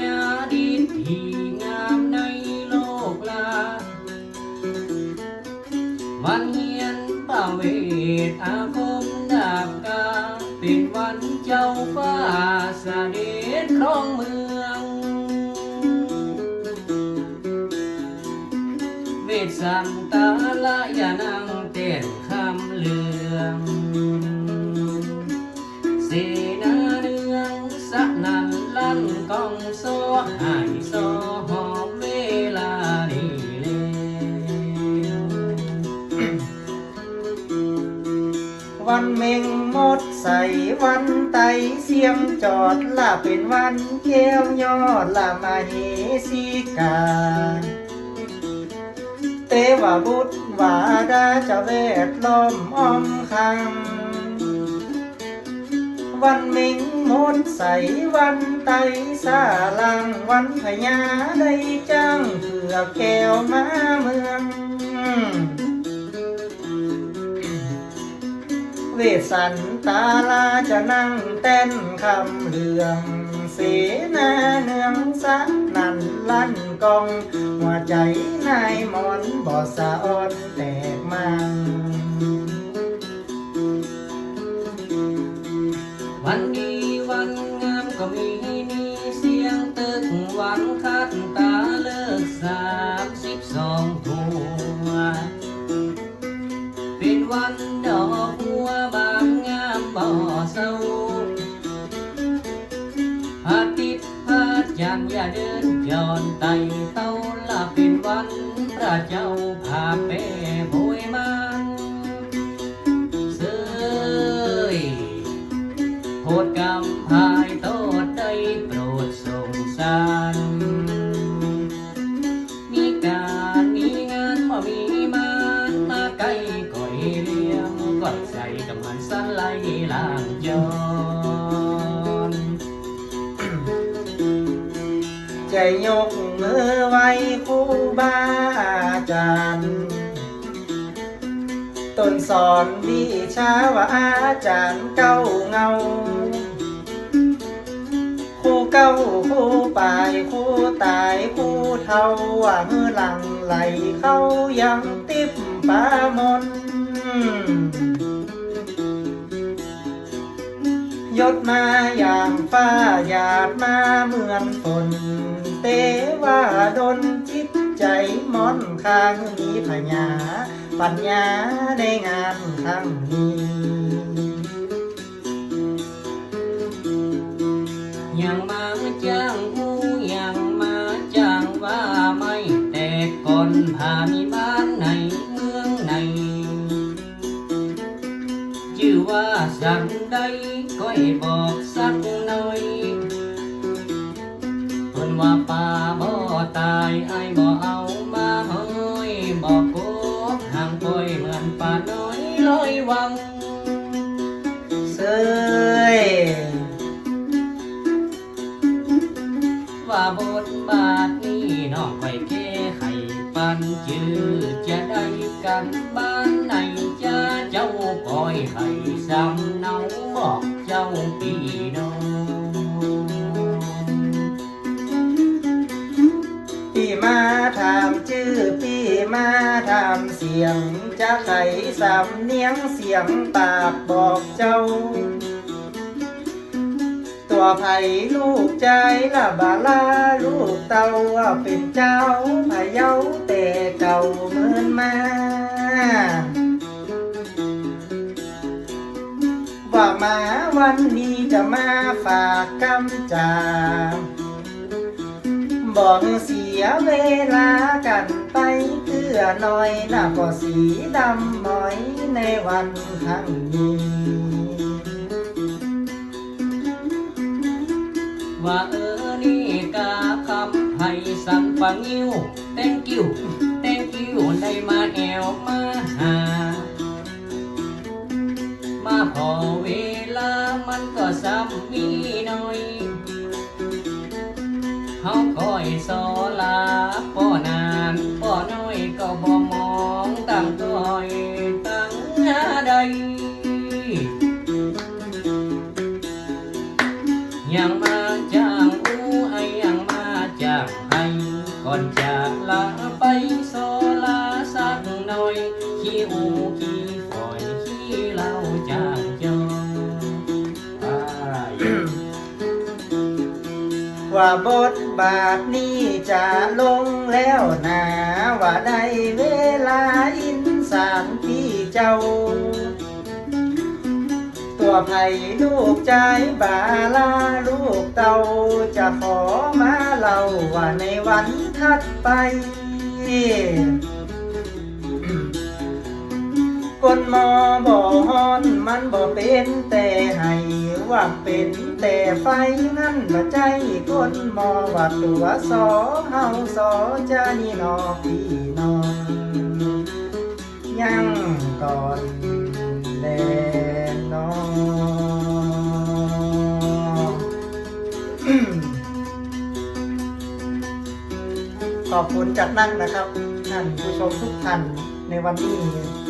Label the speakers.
Speaker 1: ยาดินที่งามในโลกลา วันเฮีนป่าเวทอาคมดาบกา เป็นวันเจ้าฟ้าสด็จครองเมือง เวทสันตาลายานัง หายโซหอมเวลานี้เลย
Speaker 2: วันเมงมดใส่วันไวันเมาเฮสีกาเตวะบุตรวาดาจะเวทล้อมนใสวันไตสาลังวันพญาได้จ้างเถือแก้วมาเมือง เวสันตาลาจะนั่งเต้นคำเรื่องเสนาเนืองสักนันลั่นกอง หัวใจนายมอนบ่สะอ่อนแตกมัน
Speaker 1: วันดีวันงามก็มีนี่เสียงตึกวันคัดตาเลิกสามสิบสองทัว เป็นวันดอกบัวบานงามบ่อเศร้าอาทิตย์พระจันทร์อย่าเดินย้อนไต่เต้าละเป็นวันพระเจ้าพาเป้โบ ใจ
Speaker 2: ยกมือไหว้ครูบาอาจารย์ต้นสอนวิชาว่าอาจารย์เก้าเงาครูเก้าครูปลายครูตายครูเท่าว่ามือหลังไหลเข้ายังติบปามน ยศมาอย่างฟ้าหยาดมาเหมือนฝนเตว่าดนจิตใจมอนข้างมีพญา ปัญญาในงานครั้งนี้
Speaker 1: ยังมาจ้างหูยังมาจ้างว่าไม่แต่ก่อนผ่านบ้านในเมืองในชื่อว่าสันใด ก็ให้บอกสักหน่อยเพิ่นว่าป่าบ่ตายไอ้บ่เอามาเฮ้ยบอกโกบห่างปล่อยเหมือนป่าน้อยลอยวัง
Speaker 2: เสย
Speaker 1: ว่าบทบาทนี้น้องไปแก้ไขปันจือจะได้กัน น้อง
Speaker 2: พี่มาถามชื่อพี่มาถามเสียง จะไขสำเนียงเสียงปากบอกเจ้า ตัวไผ่ลูกใจละบาลาลูกเต่าเป็นเจ้าพะเยาแต่เก่าเหมือนมาว่ามาวันนี้จะมาฝากกำจาบอกเสียเวลากันไปเพื่อน่อยหนะก็สีดำหมอยในวันครั้งนี้
Speaker 1: ว่าเออนี่กาคำให้สันฟังยิ้ว thank you thank you ได้มาแอวมาหา มาพอ มักมีน้อยเฮาคอยสอลาป้อนานป้อน้อยก็บ่มองตั้งก้อยตั้งหน้าใดยังมาจ้างอู้ไอยังมาจ้างให้ก่อนจากลา
Speaker 2: ว่าบทบาทนี้จะลงแล้วนะว่าได้เวลาอินสารที่เจ้า ตัวไผ่ลูกใจบาลาลูกเต่าจะขอมาเล่าว่าในวันถัดไปคนมอบ่ฮอนมันบ่เป็นแต่ห้ ว่าเป็นแต่ไฟนั่นบ่ใจคนหมอว่าตัวสอเฮาสอจะนี่นอพี่นอยังก่อนแลนองขอบคุณจัดนั่งนะครับท่านผู้ชมทุกท่านในวันนี้